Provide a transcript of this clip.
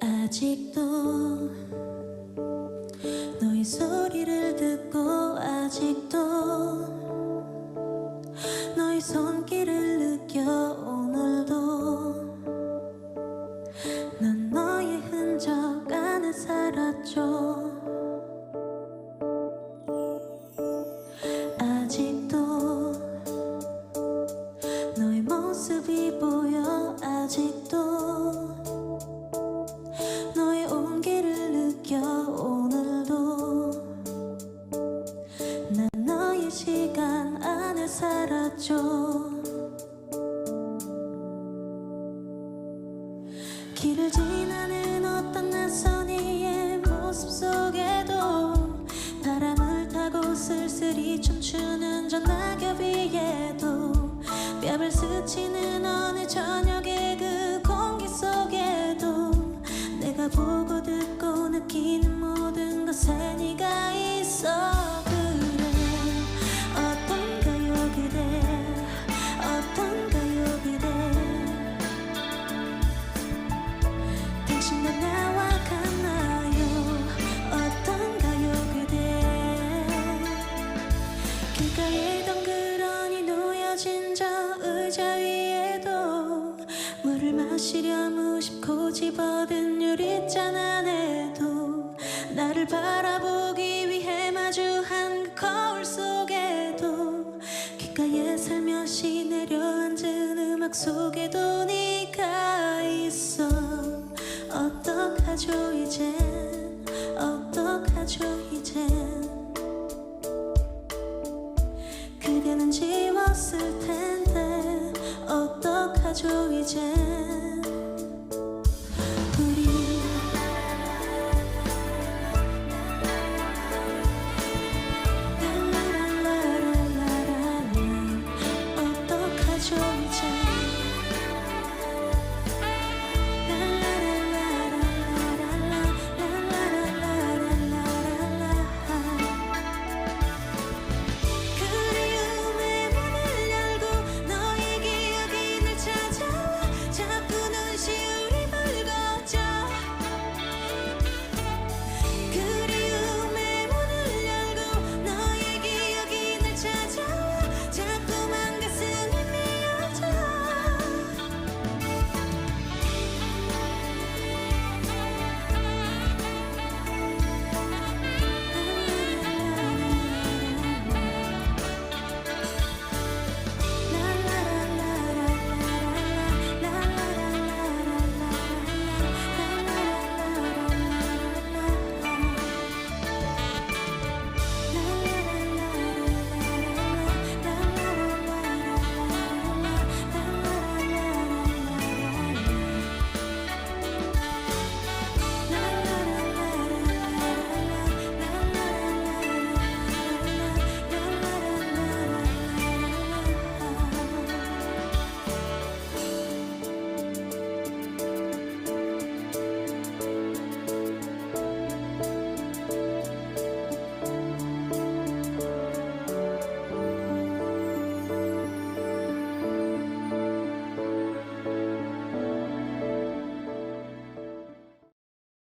아직도 너의 소리를 듣고 아직도 길을 지나는 어떤 낯선 이의 모습 속에도 바람을 타고 쓸쓸히 춤추는 저 낙엽 위에도 뺨을 스치는 놓여진 저 의자 위에도 물을 마시려 무심코 집어든 유리잔 안에도. 나를 바라보기 위해 마주한 그 거울 속에도 귓가에 살며시 내려앉은 음악 속에도 네가 있어. 어떡하죠 이젠 어떡하죠 이젠 이젠